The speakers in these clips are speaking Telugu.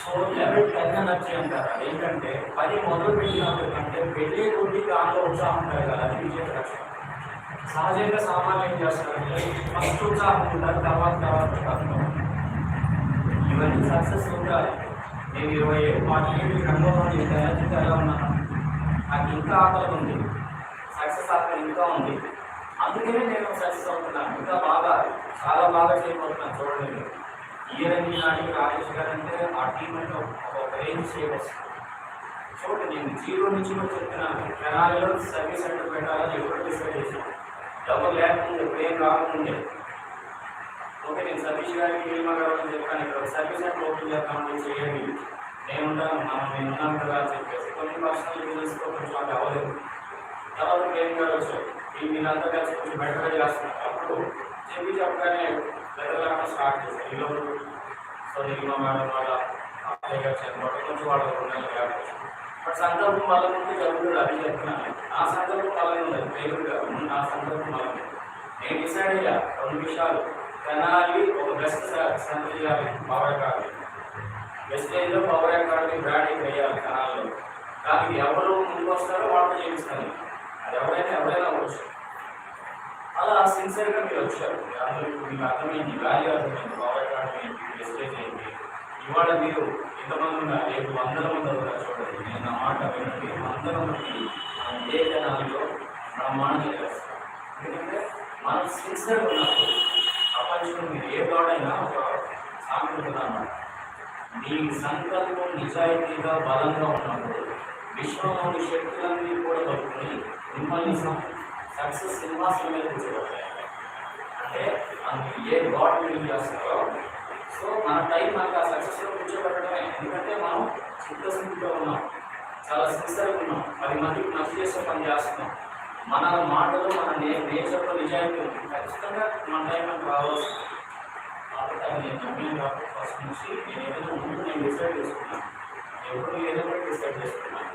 సో లెవెల్ టెన్ ఎనర్జీ అంటారు ఏంటంటే పని మొదలు పెట్టినప్పుడు అంటే వెళ్ళే కొద్ది దాంట్లో ఉత్సాహం ఉంటుంది కదా అది విజయ లక్ష్యం సహజంగా సామాన్యం ఏం చేస్తారంటే ఫస్ట్ ఉత్సాహం ఉంటారు తర్వాత తర్వాత కష్టం ఇవన్నీ సక్సెస్ ఉండాలి నేను ఇరవై ఏడు పాటలు అనుభవం చేశాను ఎలా ఉన్నాను నాకు ఇంకా ఆకలి ఉంది సక్సెస్ ఆకలి ఇంకా ఉంది. అందుకనే నేను సక్సెస్ అవుతున్నాను ఇంకా బాగా చాలా బాగా చేయబోతున్నాను చూడండి. మీరు. ఇయర్ నాటికి రాజేష్ గారు అంటే ఆ టీం అంటే ఒక- రేంజ్ చేయవచ్చు చూడండి నేను జీరో నుంచి కూడా చెప్తున్నాను. తెనాలిలో సర్వీస్ సెంటర్ పెట్టాలని ఎప్పుడు డిసైడ్ చేశాను డబ్బులు లేకుండా ప్లేన్ రాకముందే. ఓకే నేను సతీష్ గారికి నీలిమ కావాలని చెప్పాను? ఇక్కడ సర్వీస్ సెంటర్ ఓపెన్ చేస్తామని చేయండి. నేను మనం నేను ఉన్నాను కదా అని చెప్పేసి. కొన్ని పర్సనల్ బిజినెస్తో కొంచెం అది అవ్వలేదు. తర్వాత ప్లేన్ గారు వచ్చారు. మీరంతా కలిసి కొంచెం బెటర్ చేస్తున్నప్పుడు చెప్పి చెప్పగానే బెటర్ బెటర్గా స్టార్ట్ చేశారు. ఈలోపు సో నీలిమ మేడం వాళ్ళ అత్తయ్య గారు చనిపోవడం కొంచెం వాళ్ళ రెండు నెలలు బట్ సందర్భం వల్ల నుండి జరుగుతుంది అది చెప్తున్నాను. నా సందర్భం వల్ల ఉంది దేవుడు గారు నా సందర్భం వల్ల ఉంది. నేను డిసైడ్ అయ్యా రెండు విషయాలు. తెనాలి ఒక బెస్ట్ సెంటర్ చేయాలి పవర్ అకాడమీ. బెస్ట్ వెస్టేజ్లో పవర్ అకాడమీ బ్రాండింగ్ వేయాలి తెనాలిలో? దానికి ఎవరు ముందుకు వస్తారో వాళ్ళతో చేయిస్తాను ఎవరైనా ఎవరైనా అవ్వచ్చు అలా సిన్సియర్గా మీరు వచ్చారు. అందరూ మీకు అర్థమైంది వాల్యూ అర్థమైంది పవర్ అకాడమీ ఏంటి వెస్టేజ్ ఇవాళ మీరు ఇంతమంది ఉన్నారు? రేపు వందల మంది అవుతారు చూడండి. నేను నా మాట వినండి. వందల మంది మనం ఏ జనాల్లో బ్రహ్మాండంగా చేస్తాం ఎందుకంటే మనం సిన్సియర్గా ఉన్నప్పుడు ప్రపంచంలో మీరు ఏ వాడైనా ఒక సామెత అన్నమాట. నీ సంకల్పం నిజాయితీగా బలంగా ఉన్నప్పుడు విశ్వంలోని శక్తులన్నీ కూడా పట్టుకుని మిమ్మల్ని సక్సెస్ సింహాసనం మీద కూర్చోబెట్టాయి అంటే మనకి ఏ గాడ్ బిలీవ్ చేస్తారో సో మన టైం మనకి ఆ సక్సెస్లో కూర్చోబెట్టడమే. ఎందుకంటే మనం చిత్తశుద్ధిలో ఉన్నాం. చాలా సిన్సర్గా ఉన్నాం. పది మందికి మంచి చేసే పని చేస్తున్నాం. మన మాటలు మన నే నేచర్లో నిజాయితీ ఉంది ఖచ్చితంగా మన టైం మనకు రావాల్సింది కాబట్టి అది నేను నమ్మిన కాబట్టి ఫస్ట్ నుంచి నేను ఏదైనా ముందు నేను డిసైడ్ చేసుకున్నాను ఎప్పుడు ఏదో కూడా డిసైడ్ చేసుకున్నాను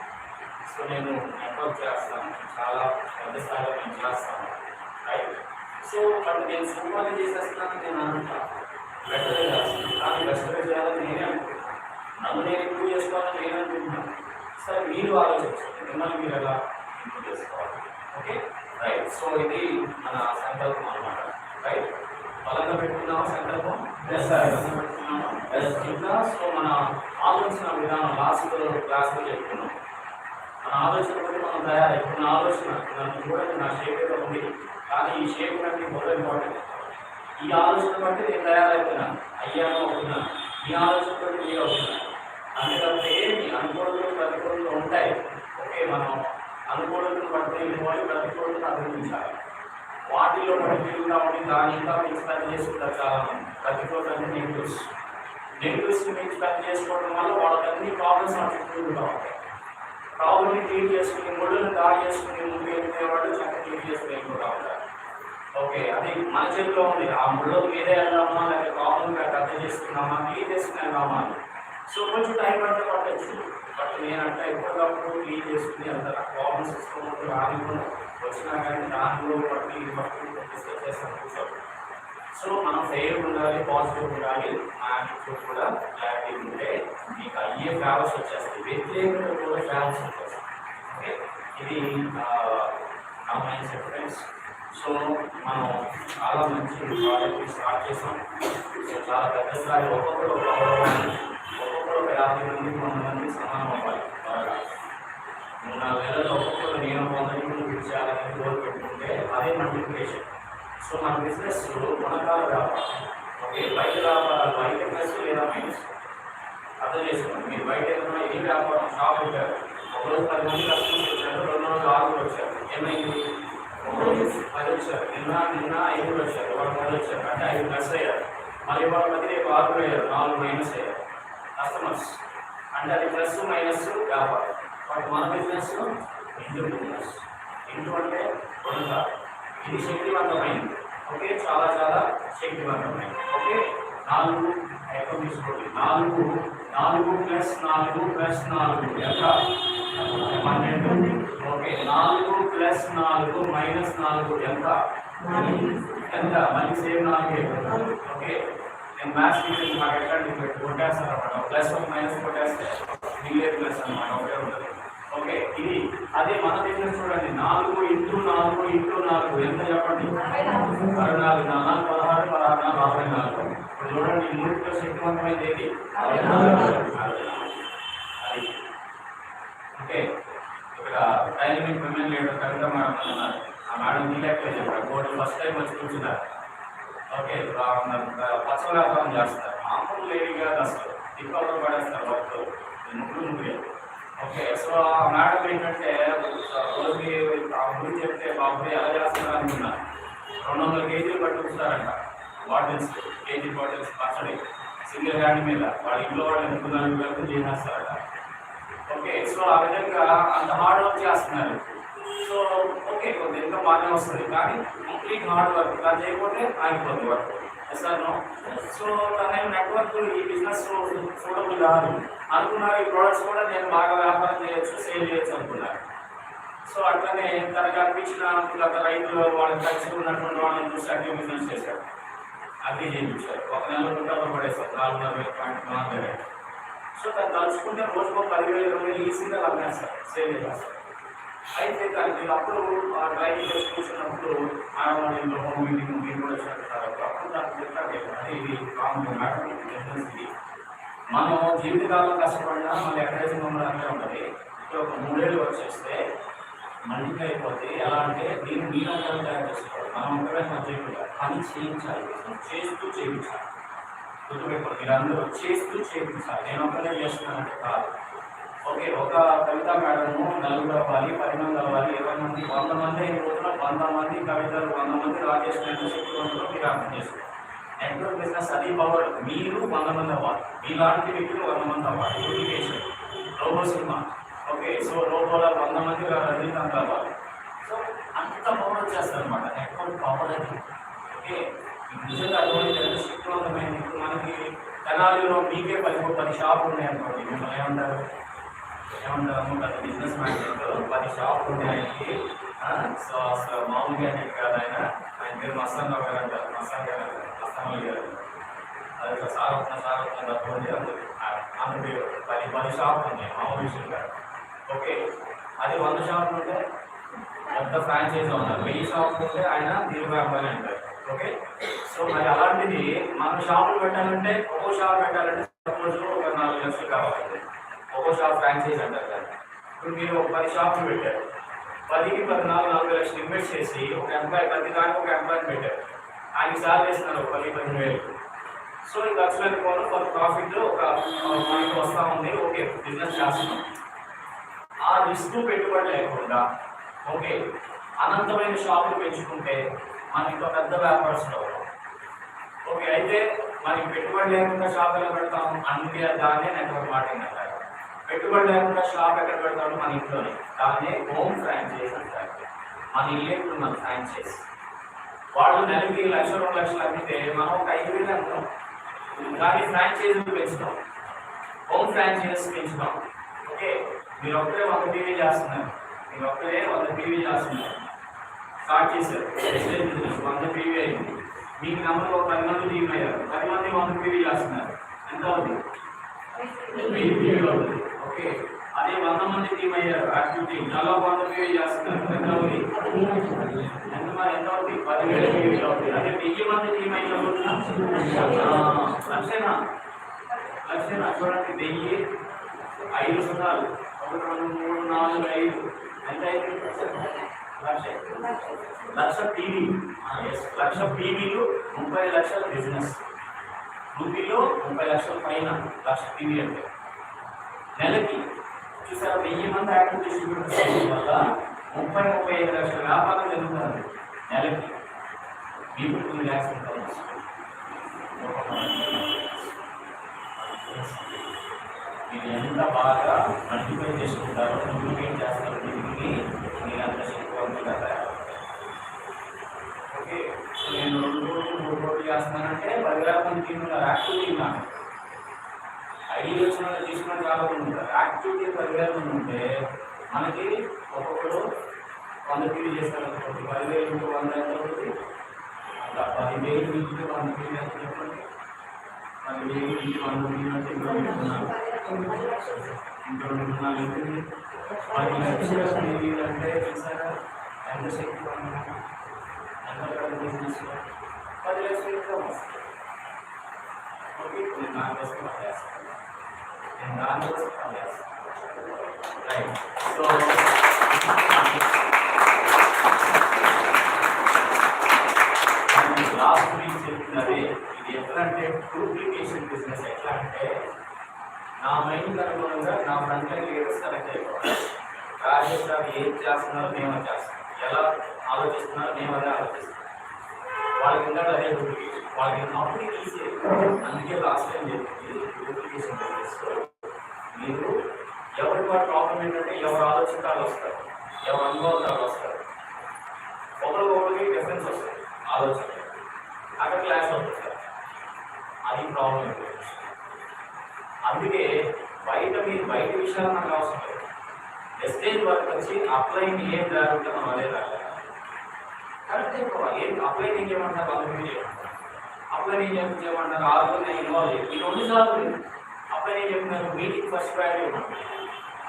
సో నేను నెట్వర్క్ చేస్తాను. చాలా పెద్ద స్థాయిలో నేను చేస్తాను. రైట్ సో బట్ నేను సింపుల్గా చేసేస్తున్నాను నేను అనుకుంటా. బెటర్గా చేస్తాను కానీ బెస్ట్గా చేయాలని నేనే అనుకుంటున్నాను నన్ను నేను ఇంప్రూవ్ చేసుకోవాలని నేను అనుకుంటున్నాను సరే మీరు ఆలోచించండి. మిమ్మల్ని మీరు ఎలా ఇంప్రూవ్ చేసుకోవాలి? ఓకే రైట్ సో ఇది మన సంకల్పం అన్నమాట. రైట్ బలంగా పెట్టుకున్నామా సంకల్పం? బలంగా పెట్టుకున్నామా ఇంకా సో మన ఆలోచన విధానం లాస్ట్ క్లాస్లో చెప్పుకున్నాం. మన ఆలోచన బట్టి మనం తయారై ఇప్పుడు నా ఆలోచన నన్ను చూడండి నా షేప్ ఏదో ఉంది. కానీ ఈ షేప్ కంటే మొదలు ఇంపార్టెంట్. ఈ ఆలోచన బట్టి నేను తయారైపోయినా అయ్యాను అవుతున్నా ఈ ఆలోచన బట్టి మీరు అవుతున్నా అందుకంటే మీ అనుకూలతలు ప్రతికూలతలు ఉంటాయి. ఓకే మనం అనుకూలతను పట్టుకుని పోయి ప్రతికూలతను అభివృద్ధించాలి వాటిలో పట్టుకుని ఉండి దాని ఇంకా మీకు పని చేసుకుంటారు చాలా ప్రతికూలతలు నెగిటివ్స్ నెగిటివ్స్ మీకు పని చేసుకోవడం వల్ల వాళ్ళకి అన్ని ప్రాబ్లమ్స్ మన తిరుగుతూ ఉంటాయి. ప్రాబ్లమ్ని క్లీన్ చేసుకుని ముళ్ళని దాడి చేసుకుని ముందు వెళ్ళేవాళ్ళు చక్కగా క్లీన్ చేసుకుని కూడా ఉంటారు. ఓకే అది మన చేతిలో ఉంది. ఆ ముళ్ళు మీదే వెళ్దామా లేకపోతే ప్రాబ్లమ్ అర్థం చేసుకున్నామా క్లీన్ చేసుకుని వెళ్దామా అని. సో కొంచెం టైం పడితే పట్టచ్చు. బట్ నేనంటే ఎప్పటికప్పుడు క్లీన్ చేసుకుని అంత ప్రాబ్లమ్స్ వస్తున్నప్పుడు రాని వచ్చినా కానీ దానిలో పట్టి ఇది పట్టి డిస్కస్ చేస్తాను. కూర్చోండి సో మనం ఫెయిర్ ఉండాలి పాజిటివ్ ఉండాలి మా యాటిట్యూడ్ కూడా క్లారిటీ ఉంటే మీకు అయ్యే ఫ్లేవర్స్ వచ్చేస్తాయి. వ్యతిరేకంగా కూడా ఫ్లేవర్స్ వచ్చేస్తాయి. ఓకే ఇది నా మైండ్ సెట్ ఫ్రెండ్స్ సో మనం చాలా మంచి ప్రాజెక్ట్ స్టార్ట్ చేసాం. సో చాలా పెద్ద స్థాయి ఒక్కొక్కరు ఒక గౌరవాన్ని, ఒక్కొక్కరు ఒక యాభై మంది వంద మంది సమానం అవ్వాలి. మూడు నాలుగు నెలల్లో ఒక్కొక్కరు నేను వంద మంది పిలిచాలని గోల్ పెట్టుకుంటే అదే మల్టిప్లికేషన్ సో మన బిజినెస్ గుణకాల వ్యాపారం. ఓకే బయట వ్యాపారాలు బయట ప్లస్ లేదా మైనస్ అర్థం చేసుకోండి మీరు బయట ఏదైనా ఏ వ్యాపారం షాప్ పెట్టారు ఒకరోజు పది మంది కస్టమర్స్ వచ్చారు రెండు రోజులు ఆరుగురు వచ్చారు. ఏమైంది? ఒకరోజు పది వచ్చారు నిన్న నిన్న ఐదుగురు వచ్చారు వాళ్ళు పది వచ్చారు అంటే ఐదు ప్లస్ అయ్యారు. మళ్ళీ వాళ్ళ మధ్య రేపు ఆరుగురు అయ్యారు నాలుగు మైనస్ అయ్యారు. కస్టమర్స్ అంటే అది ప్లస్ మైనస్ వ్యాపారం. బట్ మన బిజినెస్ ఇంటూ బిజినెస్ ఇంటూ అంటే రెండు ఇది శక్తివంతమైంది. ఓకే? చాలా చాలా శక్తివంతమైంది. ఓకే? నాలుగు ఎక్కువ తీసుకోండి. నాలుగు నాలుగు ప్లస్ నాలుగు ప్లస్ నాలుగు. ఎంత? పన్నెండు ఓకే? నాలుగు ప్లస్ నాలుగు మైనస్ నాలుగు ఎంత? ఎంత? మళ్ళీ సేమ్ నాలుగే ఓకే? నేను మ్యాథ్స్ టీచర్ ఎట్లాంటి పెట్టి కొట్టేస్తాను అనమాట ప్లస్ వన్ మైనస్ కొట్టేస్తే మిగిలే ప్లస్ అనమాట ఒకటే ఉంటుంది. ఓకే ఇది అదే మన బిజినెస్ చూడండి. నాలుగు ఇంటూ నాలుగు ఇంటూ నాలుగు. ఎంత చెప్పండి? అరవై నాలుగు నాలుగు పదహారు పదహారు నాలుగు అరవై నాలుగు. ఇప్పుడు చూడండి ఈ మూడితో ఏది ఓకే ఇక్కడ dynamic women leader Kavitha madam ఉన్నారు. ఆ మేడం నీలెక్క చెప్పారు. బోర్డు ఫస్ట్ టైం వచ్చి కూర్చున్నారు. ఓకే పచ్చ వ్యాపారం చేస్తారు. మామూలు లేడీ కాదు అసలు దిక్కులో పడేస్తారు వర్క్. ముగ్గురు ముగ్గురు ఓకే సో ఆ మ్యాడమ్ ఏంటంటే రోజుకి ఆ గురించి చెప్తే బాబు ఎలా చేస్తున్నారు అనుకున్నారు రెండు వందల కేజీలు పట్టుకుంటారంట బాటిల్స్ కేజీ బాటిల్స్ పచ్చడి సింగిల్ హ్యాండ్ మీద. వాళ్ళ ఇంట్లో వాళ్ళు ఎందుకు నలుగురు వరకు చేసేస్తారట. ఓకే సో ఆ విధంగా అంత హార్డ్ వర్క్ చేస్తున్నారు. సో ఓకే కొంత ఇంకా బాగానే వస్తుంది కానీ కంప్లీట్ హార్డ్ వర్క్ ఇలా చేయకపోతే ఆగిపోతుంది వర్క్ సో తన నెట్వర్క్ ఈ బిజినెస్ చూడదు కాదు. అనుకున్నారు ఈ ప్రోడక్ట్స్ కూడా నేను బాగా వ్యాపారం చేయొచ్చు సేల్ చేయొచ్చు అనుకున్నారు. సో అట్లనే తనకు అనిపించిన గత రైతులు వాళ్ళకి కలిసి ఉన్నటువంటి వాళ్ళని చూసి అగ్రి బిజినెస్ చేశారు అగ్రి చేయించారు ఒక నెల రూపాయలు పడేస్తారు నాలుగున్నర వేల పాయింట్ నాలుగు సో తను తలుచుకుంటే రోజుకో పదివేల ఇరవై వేలు ఈజీగా సార్. సేల్ చేస్తారు అయితే తనకి అప్పుడు ఆ డ్రైవింగ్ చేసి కూర్చున్నప్పుడు నేను హోమ్ మీటింగ్ మీరు కూడా చేస్తారు అప్పుడు నాకు చెప్తారు అంటే ఇది కామన్ మేడం ఇది మనం జీవితకాలం కష్టపడినా మన ఎక్కడైతే మమ్మల్ని అట్లే ఉంటుంది ఇప్పుడు ఒక మూడేళ్ళు వచ్చేస్తే మల్టిప్లై అయిపోతే ఎలా అంటే దీన్ని మీరు అందరం తయారు చేసుకోవాలి. మనం ఒకరే మన చేయకుండా పని చేయించాలి చేస్తూ చేయించాలి. గుర్తుపెట్టుకోండి మీరు అందరూ చేస్తూ చేయించాలి. నేను ఒకటే చేస్తున్నానంటే కాదు. ఓకే ఒక కవిత మేడము నలుగురు అవ్వాలి పది మంది అవ్వాలి ఇరవై మంది వంద మంది అయిన రోజున వంద మంది కవితలు వంద మంది రాజేష్ శక్తివంతులు మీరు అర్థం చేసుకోండి నెట్వర్క్ బిజినెస్ అది పవర్ మీరు వంద మంది అవ్వాలి. మీలాంటి వ్యక్తులు వంద మంది అవ్వాలి. ఎడ్యుకేషన్ రోబో సినిమా. ఓకే సో రోబోల వంద మంది రజనీకాంత్ అవ్వాలి. సో అంత పవర్ వచ్చేస్తారు అనమాట నెట్వర్క్ పవర్ అది. ఓకే నిజంగా అటువంటి ఎంత శక్తివంతమైనది ఇప్పుడు మనకి తెనాలిలో మీకే పది పది షాపులు ఉన్నాయనుకోండి మిమ్మల్ని ఏమంటారు? ఏమంటారు బిజినెస్ మ్యాన్ పది షాప్ ఉన్నాయండి సో అసలు మామూలుగా అనేది కాదు ఆయన? ఆయన పేరు మస్తాన్ రావు గారు అంటారు మస్తాన్ గారు మస్తాన్ గారు. అది ఒక సార్ అవుతున్న సార్ అవుతున్న తప్పని ఆమె పేరు. పది పది షాపులు ఉన్నాయి మామూలు విషయం కాదు. ఓకే అది వంద షాపులు ఉంటే పెద్ద ఫ్రాంచైజీ ఉన్నారు వెయ్యి షాపులు ఉంటే ఆయన దీర్ఘ వ్యాపారి అంటారు. ఓకే సో మరి అలాంటిది మనం షాపులు పెట్టాలంటే ఒక్కో షాప్ పెట్టాలంటే సపోజ్ ఒక నాలుగు లక్షలు కావాలి. ఒక షాప్ ఫ్రాంచైజ్ అంటారు కదా. ఇప్పుడు మీరు ఒక పది షాపులు పెట్టారు. పదికి పద్నాలుగు నాలుగు లక్షలు ఇన్వెస్ట్ చేసి ఒక ఎంప్లాయ్ ప్రతి దానికి ఒక ఎంప్లాయ్ పెట్టారు. ఆయన సార్ చేస్తున్నారు ఒక పది పదిహేను వేలు. సో ఈ ఖర్చు పెట్టుకోవడం కొంత ప్రాఫిట్ ఒక మనకి వస్తూ ఉంది. ఓకే బిజినెస్ చేస్తున్నాం ఆ రిస్క్ పెట్టుబడి లేకుండా ఓకే అనంతమైన షాపులు పెంచుకుంటే మనకి ఇంకా పెద్ద వ్యాపారస్తులు అవుతాం ఓకే అయితే మనకి పెట్టుబడి లేకుండా షాపులు ఎలా పెడతాం అందుకే దాన్నే నెట్వర్క్ మార్కెటింగ్ అంటారు. పెట్టుబడి లేకుండా షాప్ ఎక్కడ పెడతాడు మన ఇంట్లోనే. దాన్నే హోమ్ ఫ్రాంచైజ్ అంటారు. మన ఇల్లే ఇప్పుడు మన ఫ్రాంచైజ్ వాళ్ళు నెలకి లక్ష రెండు లక్షలు అమ్మితే మనం ఒక ఐదు వేలు అమ్ముతాం. కానీ ఫ్రాంచైజీలు పెంచుతాం. హోమ్ ఫ్రాంచైజెస్ పెంచుతాం. ఓకే? మీరు ఒక్కరే వంద టీవీ చేస్తున్నారు. మీరు ఒక్కరే వంద టీవీ చేస్తున్నారు. స్టార్ట్ చేశారు. వంద టీవీ అయింది. మీకు నెంబర్ ఒక పది మంది టీవీ అయ్యారు. పది మంది వంద టీవీ చేస్తున్నారు. ఎంత అవుతుంది వెయ్యి టీవీలు అవుతుంది ఓకే. అదే వంద మంది టీమ్ అయ్యారు. యాక్టివిటీ చాలా వంద టీవీ చేస్తున్నారు. ఎంత అవుతుంది ఎంత మరి ఎంత అవుతుంది పదివేల అవుతుంది అదే వెయ్యి మంది టీమ్ అయినప్పుడు. లక్షణ లక్షనా? చూడండి. వెయ్యి ఐదు సున్నాలు. ఒకటి రెండు మూడు నాలుగు ఐదు. ఎంత అయింది? లక్ష. లక్ష టీవీ లక్ష టీవీలు ముప్పై లక్షల బిజినెస్ రూపీలో ముప్పై లక్షల పైన లక్ష టీవీ అంటే. నెలకి చూసారా వెయ్యి మంది యాక్టివ్ డిస్ట్రిబ్యూటర్స్ వల్ల ముప్పై ముప్పై ఐదు లక్షల వ్యాపారం జరుగుతుంది నెలకి. మీకు టూ ల్యాక్స్ ఉంటాయి మీరు ఎంత బాగా మల్టిప్లై చేసుకుంటారో డూప్లికేట్ చేస్తారో. దీనికి మీరు అంత శక్తివంతంగా తయారవుతారు. ఓకే నేను రెండు రోజులు మూడు రోజులు చేస్తున్నానంటే పదివేల మంది టీం యాక్టివ్ యాక్టివిటీ నాకు ఐదు వచ్చిన వాళ్ళు తీసుకున్న చాలా ఉంటారు. యాక్టివిటీ పదివేలు ఉంటే మనకి ఒక్కొక్కరు వంద పీలు చేస్తారు. పదివేలు ఇంకో వంద ఎంత అవుతుంది? పదివేలు నుంచి వంద పీలు ఎంత పదివేలు నుంచి వంద పీలు ఉన్నట్టు ఇంట్లో ఉంటున్నాను ఇంట్లో ఉంటున్నాను ఏంటి పది లక్షల పీలు అంటే చూసారా? ఎంత శక్తి ఎంత బిజినెస్ పది లక్షలు ఇన్కమ్ వస్తుంది ఓకే నేను దానికోసం లాస్ట్ వీక్ చెప్తున్నది ఇది ఎట్లా అంటే డూప్లికేషన్ బిజినెస్ ఎట్లా అంటే నా మైండ్ అనుగుణంగా నా ఫ్రంట్ లీడర్స్ సెలెక్ట్ అయిపోవాలి రాజేష్ గారు ఏం చేస్తున్నారో మేము అది ఎలా ఆలోచిస్తున్నారో మేము అదే వాళ్ళకి ఇంకా అదే డూప్లికేషన్ వాళ్ళకి అప్పుడు ఈజీ అందుకే లాస్ట్ టైం చెప్పింది డూప్లికేషన్ బిజినెస్ మీరు ఎవరికి వారి ప్రాబ్లం ఏంటంటే ఎవరు ఆలోచనలు వస్తారు ఎవరు అనుభవాలు వస్తారు ఒకరికి ఒకరికి డిఫరెన్స్ వస్తుంది ఆలోచన అక్కడ క్లాస్ అవుతుంది. అది ప్రాబ్లం అందుకే బయట మీరు బయట విషయాలు మనకు అవసరం లేదు. ఎస్టేజ్ వరకు వచ్చి అప్లైని ఏం జరుగుతుందో మనం అదే రాలేదు కరెక్ట్ అయిపోవాలి ఏం అప్లై ఏం చేయమంటారు? వాళ్ళు అప్లై ఏం చేయమంటారు? ఆరు నేను ఇన్వాల్వ్ చేయాలి. ఈ రెండు సార్లు అప్లై ఏం చెప్తున్నారు మీటింగ్ ఫస్ట్ ప్రయారిటీ ఇవ్వమంటారు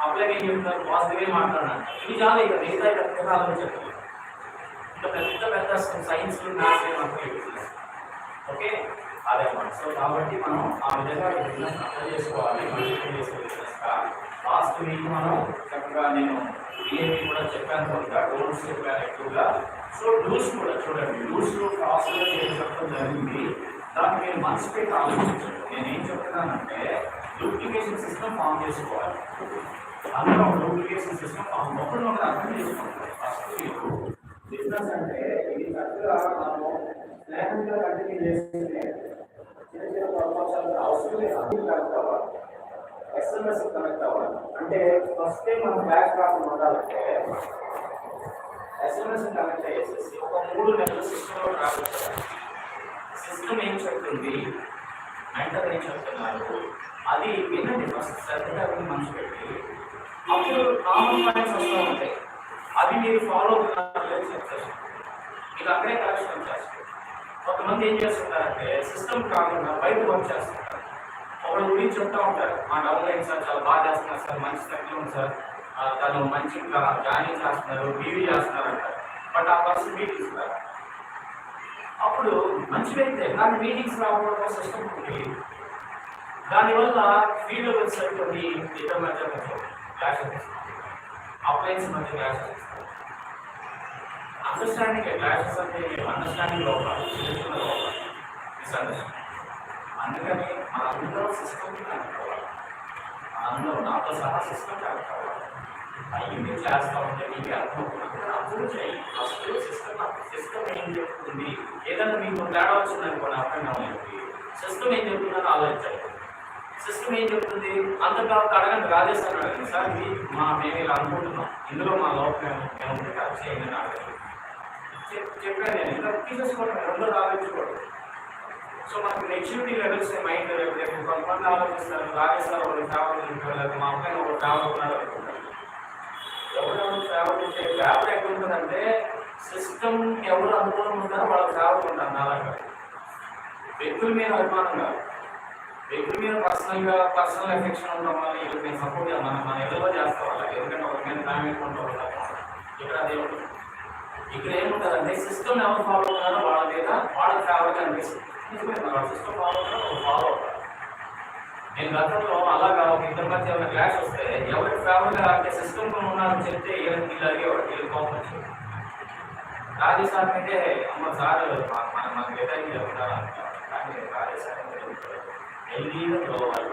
అప్లై ఏం చెప్తున్నారు పాజిటివ్ మాట్లాడాలి ఇది చాలా ఇక మిగతా పెద్ద ఆలోచించాలి ఇంకా పెద్ద పెద్ద సైన్స్ మ్యాథ్స్ ఏమంటారు ఓకే? అదే అన్నమాట. సో కాబట్టి మనం ఆ విధంగా బిజినెస్ అర్థం చేసుకోవాలి మనం చేసే బిజినెస్గా లాస్ట్ వీక్ మనం చక్కగా నేను డిఏపి కూడా చెప్పాను కనుక రూల్స్ చెప్పాను ఎక్కువగా. సో రూల్స్ కూడా చూడండి రూల్స్ క్రాస్గా చెప్పడం జరిగింది? దాన్ని మీరు మనసు పెట్టి ఆలోచించండి. నేను ఏం చెప్తున్నానంటే డూప్లికేషన్ సిస్టమ్ ఫామ్ చేసుకోవాలి అందులో డూప్లికేషన్ సిస్టమ్ ఫామ్ ఒకటి ఒకటి అర్థం చేసుకోవాలి ఫస్ట్ బిజినెస్ అంటే ఇది కరెక్ట్గా మనము స్నేహంగా కంటిన్యూ చేస్తే చిన్న చిన్న ప్రపోజల్ అవసరం లేదు కనెక్ట్ అవ్వాలి ఎస్ఎంఎస్ కనెక్ట్ అవ్వాలి అంటే ఫస్ట్ టైం మనం బ్యాక్ రాకుండా ఉండాలంటే ఎస్ఎంఎస్ కనెక్ట్ అయ్యేసేసి ఒక మూడు నెలల సిస్టంలో రాకపోతే సిస్టమ్ ఏం చెప్తుంది? మెంటర్ ఏం చెప్తున్నారు. అది వినండి ఫస్ట్ శ్రద్ధగా విని మనసు పెట్టి అప్పుడు కామన్ పాయింట్స్ వస్తూ ఉంటాయి. అది మీరు ఫాలో అవుతున్నారు సక్సెస్ మీకు అక్కడే కలెక్షన్ వచ్చేస్తుంది కొంతమంది ఏం చేస్తుంటారంటే సిస్టమ్ కాకుండా బయట వర్క్ చేస్తుంటారు ఒకరి గురించి చెప్తా ఉంటారు. మా డౌన్ లైన్ సార్ చాలా బాగా చేస్తున్నారు సార్. మంచి తక్కువ ఉంది సార్. తను మంచి జాయిన్ చేస్తున్నారు. బీవీ చేస్తున్నారు అంటారు. బట్ ఆ పర్సన్ మీటింగ్స్ రారు అప్పుడు మంచి వ్యక్తి కానీ మీటింగ్స్ రావడం సిస్టమ్ ఉంటుంది దానివల్ల ఫీల్డ్ వచ్చేటువంటి ఇతర మధ్య క్లాష్ అప్లయన్స్ మధ్య క్లాష్ అండర్స్టాండింగ్ క్లాషెస్ అంటే అండర్స్టాండింగ్ లోపల చిన్న చిన్న లోపాలు మిస్అండర్స్టాండింగ్ అందుకని మనందరూ సిస్టమ్ కనుక్కోవాలి. అందరూ నాతో సహా సిస్టమ్ కనుక్కోవాలి. అయ్యింది చేస్తా ఉంటే మీకు అర్థం అప్పుడు చేయి. ఫస్ట్ సిస్టమ్ సిస్టమ్ ఏం చెప్తుంది? ఏదైనా మీకు తేడా వచ్చిందనుకోండి అర్థం కావాలి సిస్టమ్ ఏం చెప్తుందని ఆలోచించాలి సిస్టమ్ ఏం చెప్తుంది? అంతగా అడగండి రాజేష్ అని అడగండి సార్ ఇది మా మేము ఇలా అనుకుంటున్నాం. ఇందులో మా లోపల మేము మేము కరెక్ట్ చేయండి అని అడగండి. చెప్పాను నేను. ఇంకా తీసేసుకోవడం రెండో ఆలోచించుకోవడం సో మనకి మెచ్యూరిటీ లెవెల్స్ మైండ్ రేపు కొంతమంది ఆలోచిస్తారు రాజేష్ సార్ వాళ్ళు ట్రావెల్ లేకపోతే మా అమ్మాయి ఒక ట్రావెల్ ఉన్నారు అనుకుంటారు. ఎవరెవరు ట్రావెల్ చేసే ట్రావెల్ ఎక్కడ ఉంటుందంటే సిస్టమ్ ఎవరు అనుకూలం ఉంటారో వాళ్ళకి ట్రావెల్ ఉంటారు నాలాగా వ్యక్తుల మీద అభిమానం కాదు. వ్యక్తుల మీద పర్సనల్గా పర్సనల్ ఎఫెక్షన్ ఉండడం వల్ల వీళ్ళకి నేను సపోర్ట్ మనం మన ఎవరో చేస్తాం వాళ్ళకి ఎందుకంటే ఒక మీద టైం ఎక్కువ ఇక్కడ అదే ఉంటుంది? ఇక్కడ ఏముంటుందంటే సిస్టమ్ ఎవరు ఫాలో అవుతున్నారో వాళ్ళ మీద వాళ్ళకి ట్రావెల్ అనిపిస్తుంది. సిస్టమ్ ఫాలో అవుతారో ఫాలో అవుతారు. నేను గతంలో అలాగా ఒక ఇద్దరి మధ్య ఏమైనా క్లాష్ వస్తే ఎవరికి ఫేవర్గా అంటే సిస్టమ్లో ఉన్నారని చెప్తే వీళ్ళకి వీళ్ళు అడిగేవాడు వీళ్ళు కోపం వచ్చింది. రాజస్థాన్ అంటే అమ్మ సార్ మన- మన మన విధంగా చెప్తారా కానీ రాజస్థాన్ హెల్దీగా చదవాలి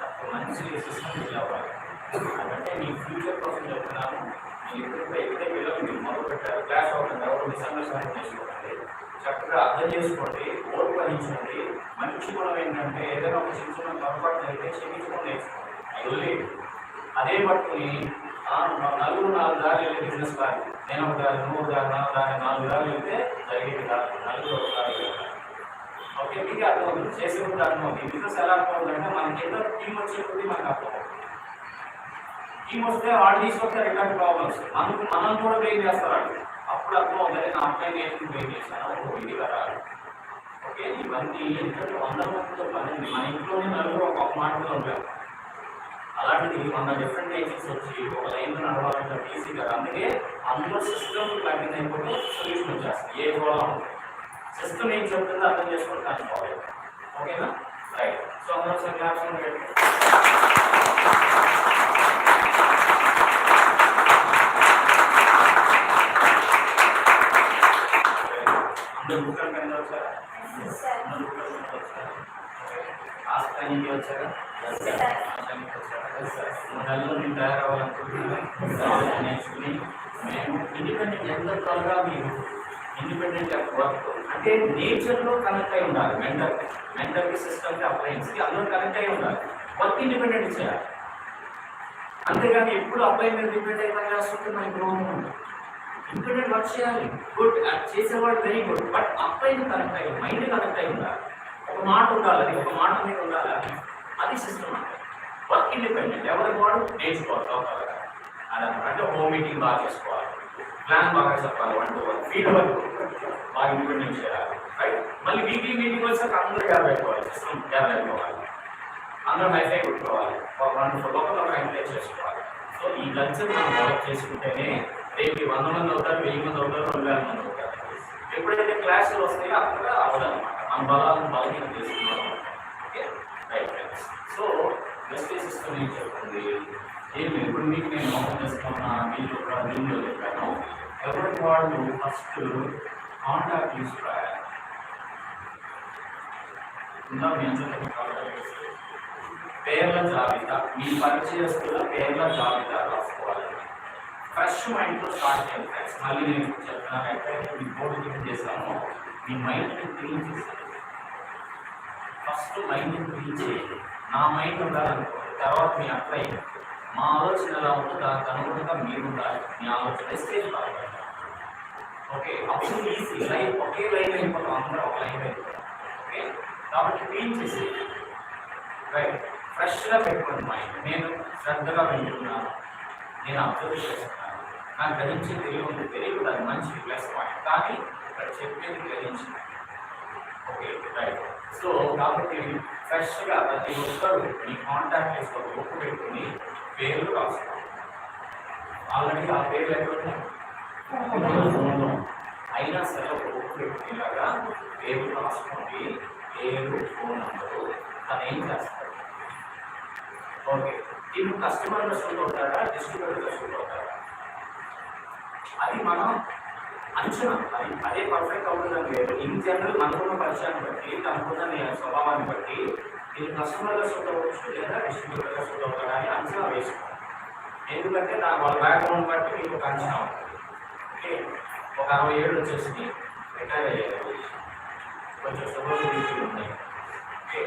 తక్కువ మంచి సిస్టమ్ అవ్వాలి అంటే మీ ఫ్యూచర్ కోసం చెప్తున్నాను మీరు ఎప్పుడైతే ఎప్పుడైతే పిల్లలు మీరు మొదలు పెట్టారు క్లాస్ అవుతుంది ఎవరు మిస్అండర్స్టాండింగ్ చేసుకోండి చక్కగా అర్థం చేసుకోండి ఓటు వహించండి మంచి గుణం ఏంటంటే ఏదైనా ఒక చిన్న చిన్న పొరపాటు జరిగితే క్షమించుకొని నేర్చుకోండి అది అదే పట్టుకుని నలుగురు నాలుగు దారి వెళ్ళే బిజినెస్ దారి నేను ఒక దారి మూడు దారి నాలుగు దారి నాలుగు దారి వెళ్తే జరిగేది కాదు నలుగురు ఒక దారి వెళ్ళాలి. ఓకే మీకు అర్థమవుతుంది చేసే కూడా అర్థమవుతుంది బిజినెస్ ఎలా అనుకోవాలంటే మనకి ఏదో టీం వచ్చే కొద్దీ మనకు అర్థం టీం వస్తే వాళ్ళు తీసుకొస్తారు ఇలాంటి ప్రాబ్లమ్స్ మనకు మనం కూడా బ్రేక్ చేస్తారు అప్పుడు అర్థం అవుతుంది నా అబ్బాయి నేను బ్రేక్ చేశాను ఓ ఇది కదా ఓకే ఇవన్నీ ఎందుకంటే వంద మందితో పని మన ఇంట్లోనే నలుగురు ఒక మాటలో ఉంటారు. అలాంటిది వంద డిఫరెంట్ ఏజెన్స్ వచ్చి ఒక లైన్ నడవాలంటే ఈజీ కదా. అందుకే అందులో సిస్టమ్ ప్లగిన్ అయిపోతే సొల్యూషన్ వచ్చేస్తుంది. ఏ కూడా సిస్టమ్ ఏం చెప్తుందో అర్థం చేసుకొని దాన్ని ఫాలో ఓకేనా రైట్ సో అందరూ సార్ క్లాస్ పెట్టి ఆస్థానికి వచ్చారా నెలలో నేను తయారవ్వాలనుకుంటున్నాను నేర్చుకుని మేము ఇండిపెండెంట్ ఎంత త్వరగా మీరు ఇండిపెండెంట్ వర్క్ అంటే నేచర్లో కనెక్ట్ అయి ఉండాలి. మెంటల్ మెంటల్కి సిస్టమ్కి అప్లయన్స్కి అందరూ కనెక్ట్ అయి ఉండాలి. వర్క్ ఇండిపెండెంట్ చేయాలి. అంతేగాని ఎప్పుడు అప్లై మీద డిపెండ్ అయిపోయి పని చేస్తుంటే మనకి గ్రోహం ఉంటుంది ఇండిపెండెంట్ వర్క్ చేయాలి. గుడ్ చేసేవాడు వెరీ గుడ్ బట్ అప్లైని కనెక్ట్ అయ్యి మైండ్ కనెక్ట్ అయి ఉండాలి. ఒక మాట ఉండాలి ఒక మాట మీద ఉండాలి అది. అది సిస్టమ్ అంటే వర్క్ ఇండిపెండెంట్ ఎవరికి వాడు? నేర్చుకోవాలి లోపల అదనమాట అంటే హోమ్ మీటింగ్ బాగా చేసుకోవాలి. ప్లాన్ బాగా చెప్పాలి. వన్ వన్ ఫీడ్ వర్క్ బాగా ఇండిపెండెంట్ చేయాలి. రైట్ మళ్ళీ వీక్లీ మీటింగ్ వచ్చాక అందరూ గ్యాదర్ అయిపోవాలి. గ్యాదర్ అయిపోవాలి. అందరం హైఫై కొట్టుకోవాలి. ఒక లోపల ఎంకరేజ్ చేసుకోవాలి. సో ఈ కల్చర్ మనం డెవలప్ చేసుకుంటేనే రేపు వంద మంది అవుతారు వెయ్యి మంది అవుతారు రెండు వేల మంది అవుతారు. ఎప్పుడైతే క్లాసులు వస్తాయో అక్కడ అవ్వదన్నమాట మన బలాలను బలహీనం చేసుకున్నాం okay right friends so Vestige system ఏం చెప్తుంది ఏమి ఇప్పుడు మీకు నేను మోహన్ చేస్తున్నా మీరు ఒక దీనిలో చెప్పాను. ఎవరికి వాళ్ళు ఫస్ట్ కాంటాక్ట్ తీసుకురాయాలి ఉందా పేర్ల జాబితా. మీ పరిచయస్తుల పేర్ల జాబితా రాసుకోవాలి. ఫ్రెష్ మైండ్తో స్టార్ట్ చేయాలి ఫ్రెండ్స్ మళ్ళీ నేను చెప్తున్నాను ఎక్కడైతే మీ బోర్డు క్లీన్ చేశామో మీ మైండ్ని క్లీన్ చేశాను ఫస్ట్ మైండ్ని క్లీన్ చేయండి. నా మైండ్ ఉండాలనుకోండి తర్వాత మీ అప్లై మా ఆలోచన ఎలా ఉందో దానికి అనుగుణంగా మీరు ఉండాలి మీ ఆలోచన స్టేజ్ కావాలి ఓకే అప్పుడు ఈజీ లైన్ ఒకే లైన్ అయిపోతాం అందరూ ఒక లైన్ అయిపోతాం ఓకే? కాబట్టి క్లీన్ చేసి రైట్? ఫ్రెష్గా పెట్టుకోండి మైండ్ నేను శ్రద్ధగా వింటున్నాను. నేను అబ్జర్వ్ చేస్తున్నాను. నాకు గ్రహించి తెలివి ఉంది తెలివి అది మంచి ప్లస్ పాయింట్. కానీ ఇక్కడ చెప్పేది గ్రహించి ఓకే? రైట్? సో కాబట్టి ఫ్రెష్గా ప్రతి ఒక్కరు మీ కాంటాక్ట్ చేసుకోవాలి ఒప్పు పెట్టుకుని పేర్లు రాసుకోండి ఆల్రెడీ ఆ పేర్లు ఎక్కడ అయినా సరే ఒక బుక్ పెట్టుకునేలాగా పేర్లు రాసుకోండి పేరు ఫోన్ నంబరు తను ఏం చేస్తాడు? ఓకే. ఇప్పుడు కస్టమర్ దశలో ఉంటారా? డిస్ట్రిబ్యూటర్ దశలో ఉంటారా? అది మనం అంచనా. అది అదే పర్ఫెక్ట్ అవుతుందని లేదు? ఇన్ జనరల్ మనకున్న పరిచయాన్ని బట్టి తనకున్న స్వభావాన్ని బట్టి ఇది కస్టమర్ దశలో అవ్వచ్చు లేదా డిస్ట్రిబ్యూటర్ దశలో అవుతారా అని అంచనా వేసుకోవాలి. ఎందుకంటే నా వాళ్ళ బ్యాక్గ్రౌండ్ బట్టి మీకు ఒక అంచనా ఉంటుంది. ఓకే ఒక అరవై ఏళ్ళు వచ్చేసి రిటైర్ అయ్యారు. కొంచెం శుభ్రతలు ఉన్నాయి ఓకే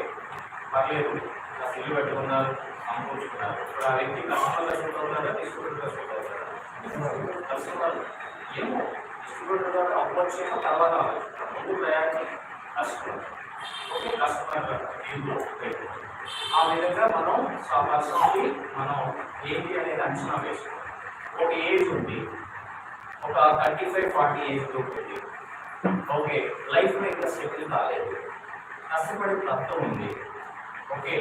పర్లేదు ఆ ఇల్లు పెట్టుకున్నారు సమకూర్చుకున్నారు ఇప్పుడు ఆ వ్యక్తి కస్టమర్గా సూట్ అవుతారా డిస్ట్రిబ్యూటర్గా సూట్ అవుతారా కస్టమర్ ఏమో డిస్ట్రిబ్యూటర్ ద్వారా అవ్వచ్చేమో తర్వాత అవ్వచ్చు. ముందు ప్రయాణం కస్టమర్ ఓకే కస్టమర్ దీంట్లో పెట్టుకోవాలి. ఆ విధంగా మనం ఆ పర్సన్కి మనం ఏంటి అనేది అంచనా వేసుకోవాలి. ఒక ఏజ్ ఉంది ఒక thirty five forty age group ఉంది ఓకే లైఫ్ ఇంకా సెటిల్ కాలేదు. కష్టపడే తత్వం ఉంది. ఓకే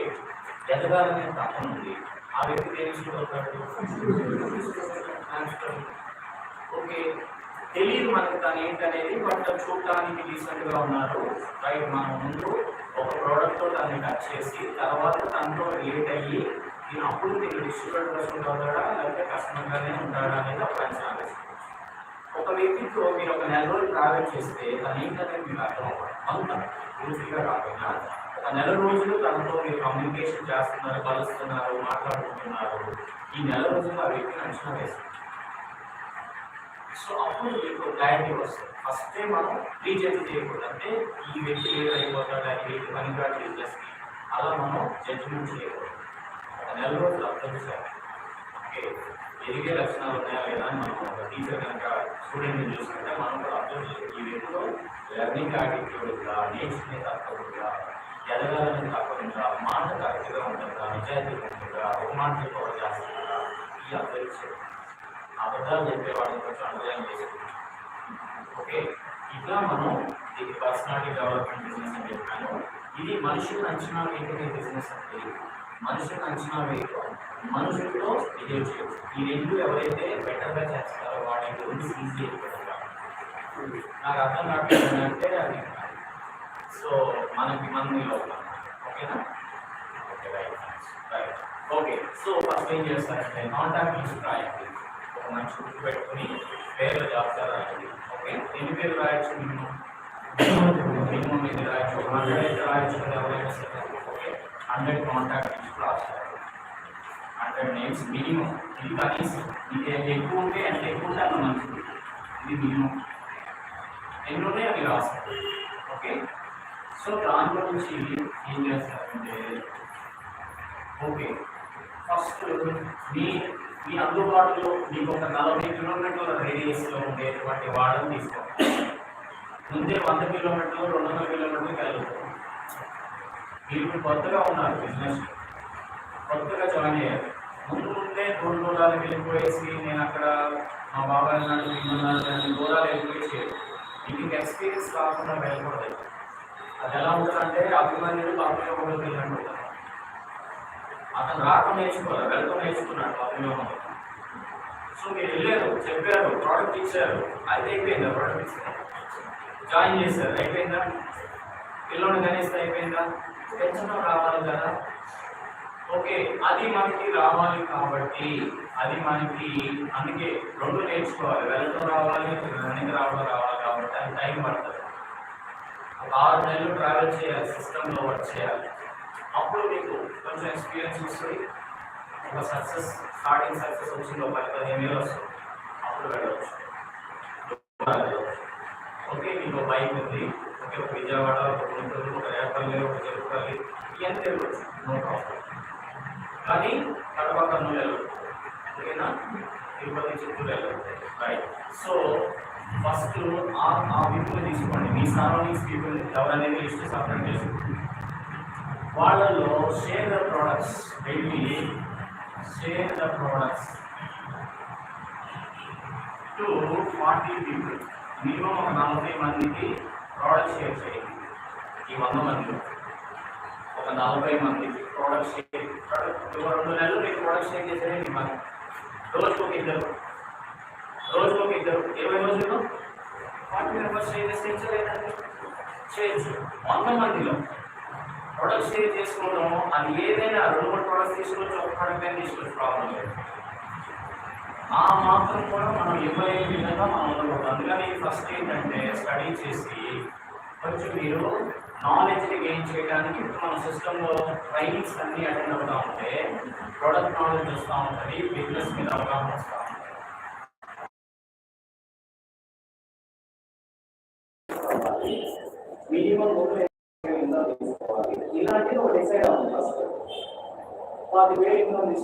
ఎదగాలనే తత్వం ఉంది. ఆ వ్యక్తి తెలుసుకుంటాడు ఓకే తెలియదు మనకు తను ఏంటనేది బట్ చూడటానికి రీసెంట్గా ఉన్నారు రైట్ మనం ముందు ఒక ప్రోడక్ట్తో దాన్ని టచ్ చేసి తర్వాత తనతో రిలేట్ అయ్యి నేను అప్పుడు నేను డిస్ట్రిబ్యూటర్ కోసం అవుతాడా? లేకపోతే కస్టమర్గానే ఉంటాడా అనేది ఒక అంచనా ఒక వ్యక్తితో మీరు ఒక నెల రోజులు ట్రావెల్ చేస్తే తను ఏంటంటే మీరు అర్థం అవ్వాలి అంత పూర్తిగా కాకుండా ఒక నెల రోజులు తనతో మీరు కమ్యూనికేషన్ చేస్తున్నారు కలుస్తున్నారు మాట్లాడుకుంటున్నారు. ఈ నెల రోజులు ఆ వ్యక్తిని అంచనా వేస్తారు. సో అప్పుడు మీకు క్లారిటీ వస్తుంది. ఫస్ట్ మనం రీజెక్ట్ చేయకూడదు. అంటే ఈ వ్యక్తి లీడర్ అయిపోతాడు ఈ వ్యక్తి పనికిరాడు బిజినెస్కి అలా మనం జడ్జిమెంట్ చేయకూడదు. ఒక నెల రోజులు అర్థం చేయాలి ఓకే ఎదిగే లక్షణాలు ఉన్నాయా లేదా మనం ఒక టీచర్ కనుక స్టూడెంట్ని చూసుకుంటే మనం కూడా అబ్జర్వ్ చేయాలి ఈ వ్యక్తిలో లెర్నింగ్ యాటిట్యూడ్ ఉందా నేర్చుకునే తక్కువ ఉందా ఎదగాలని తక్కువ ఉందా మాట కరెక్ట్గా ఉంటుందా నిజాయితీగా ఉంటుందా ఒక మాట చెప్పవడం చేస్తుందా ఈ అబ్జర్వ్ అబద్ధాలు చెప్పేవాడిని కొంచెం అండర్లైన్ చేసుకుంటాం ఓకే? ఇట్లా మనం ఇది పర్సనాలిటీ డెవలప్మెంట్ బిజినెస్ అని చెప్పాను. ఇది మనుషులను అంచనా వేయటమే బిజినెస్ అంటే? మనుషులను అంచనా వేయటం. మనుషులతో బిహేవ్ చేయడం ఈ రెండు ఎవరైతే బెటర్గా చేస్తారో వాటి గురించి ఈజీ అయిపోతారు నాకు అర్థం కావట్లేదు అంటే అది సో మనకి మనలో ఓకేనా okay right right okay so first ఏం చేస్తారంటే కాంటాక్ట్ లిస్ట్ రాయండి ఒక మంచి గుర్తు పెట్టుకుని పేర్లు జాబితా రాయండి. ఓకే ఎన్ని పేర్లు రాయొచ్చు మినిమం? మినిమం ఎన్ని రాయొచ్చు? ఒక హండ్రెడ్ అయితే రాయొచ్చు కదా ఎవరైనా సరే. ఓకే హండ్రెడ్ కాంటాక్ట్ లిస్ట్ రాస్తారు హండ్రెడ్ నేమ్స్ మినిమం ఇది కనీసం ఇది ఎక్కువ ఉంటే ఎంత ఎక్కువ ఉంటే అంత మంచిది ఇది మినిమం ఎన్ని ఉన్నాయో అవి రాస్తారు ఓకే సో దాంట్లో నుంచి ఏం చేస్తారంటే ఓకే ఫస్ట్ మీ మీ అందుబాటులో మీకు ఒక నలభై కిలోమీటర్ల రేడియస్లో ఉండేటువంటి వాడని తీసుకోవాలి ముందే వంద కిలోమీటర్లు రెండు వందల కిలోమీటర్లు కలుగుతారు మీరు కొత్తగా ఉన్నారు బిజినెస్ కొత్తగా జాయిన్ అయ్యారు. ముందుండే ముందే రెండు వెళ్ళిపోయేసి నేను అక్కడ మా బాబాయ్ నాడు మీకున్నారు దాన్ని దూరాలు వెళ్ళిపోయి మీకు ఎక్స్పీరియన్స్ కాకుండా వెళ్ళకూడదు. అది ఎలా ఉంటుందంటే అభిమానులు బాబులో ఒకరికి వెళ్ళినట్టు అతను రాక నేర్చుకోవాలి వెళ్తూ నేర్చుకున్నాడు బాబులో సో మీరు వెళ్ళారు చెప్పారు ప్రోడక్ట్ ఇచ్చారు అది అయిపోయిందా ప్రోడక్ట్ ఇచ్చారు జాయిన్ చేశారు అయిపోయిందా? పిల్లలు కనీసం అయిపోయిందా? పెంచడం రావాలి కదా. ఓకే అది మనకి రావాలి కాబట్టి అది మనకి అందుకే రెండు నేర్చుకోవాలి. వెళ్ళటం రావాలి రన్నింగ్ రావడం రావాలి కాబట్టి అది టైం పడుతుంది. ఒక ఆరు నెలలు ట్రావెల్ చేయాలి సిస్టంలో వర్క్ చేయాలి. అప్పుడు మీకు కొంచెం ఎక్స్పీరియన్స్ వస్తుంది. ఒక సక్సెస్ స్టార్టింగ్ సక్సెస్ వచ్చింది ఒక పది పదిహేను వేలు వస్తుంది. అప్పుడు వెళ్ళవచ్చు. ఓకే మీకు బైక్ ఉంది. ఓకే ఒక విజయవాడ ఒక గుంటూరు ఒక రేపల్లి ఒక తిరుపతి ఇవన్నీ తిరగచ్చు నో ప్రాబ్లం కానీ కడప కన్నులు ఓకేనా? Tirupati Chittoor right so first ఆ ఆ పీపుల్ తీసుకోండి. మీ సరౌండింగ్స్ పీపుల్ ఎవరైనా లిస్ట్ సపరేట్ చేసుకోండి వాళ్ళలో షేర్ ద ప్రోడక్ట్స్ వెళ్ళి share the products to forty people minimum ఒక నలభై మందికి ప్రోడక్ట్ షేర్ చేయండి. ఈ వంద మందిలో. ఒక నలభై మందికి ప్రోడక్ట్ షేర్ రెండు నెలలు మీకు ప్రొడక్షన్ ఏం చేసేది మరి రోజుకు ఒక ఇద్దరు. రోజుకు ఒక ఇద్దరు. ఇరవై రోజుల్లో ఫార్టీ మెంబర్స్ షేర్ చేస్తే లేదండి చేయొచ్చు. వంద మందిలో ప్రొడక్ట్ షేర్ చేసుకోవడం అది ఏదైనా రెండు మూడు ప్రొడక్ట్స్ తీసుకోవచ్చు ఒక ప్రొడక్ట్ అయినా తీసుకోవచ్చు ప్రాబ్లం లేదు. ఆ మాత్రం కూడా మనం ఇవ్వలేని విధంగా మనం ఉండకూడదు. అందుకని ఫస్ట్ ఏంటంటే స్టడీ చేసి కొంచెం మీరు నాలెడ్జ్ని గెయిన్ చేయడానికి ఇప్పుడు మన సిస్టంలో ట్రైనింగ్స్ అన్నీ అటెండ్ అవుతా ఉంటే ప్రొడక్ట్ నాలెడ్జ్ వస్తూ ఉంటుంది బిజినెస్ మీద అవగాహన వస్తూ ఉంటుంది. మినిమం ఇలాంటిది ఒక డిసైడ్ అవుతుంది ఫస్ట్ వాటి వేడి తీసుకోవాలి.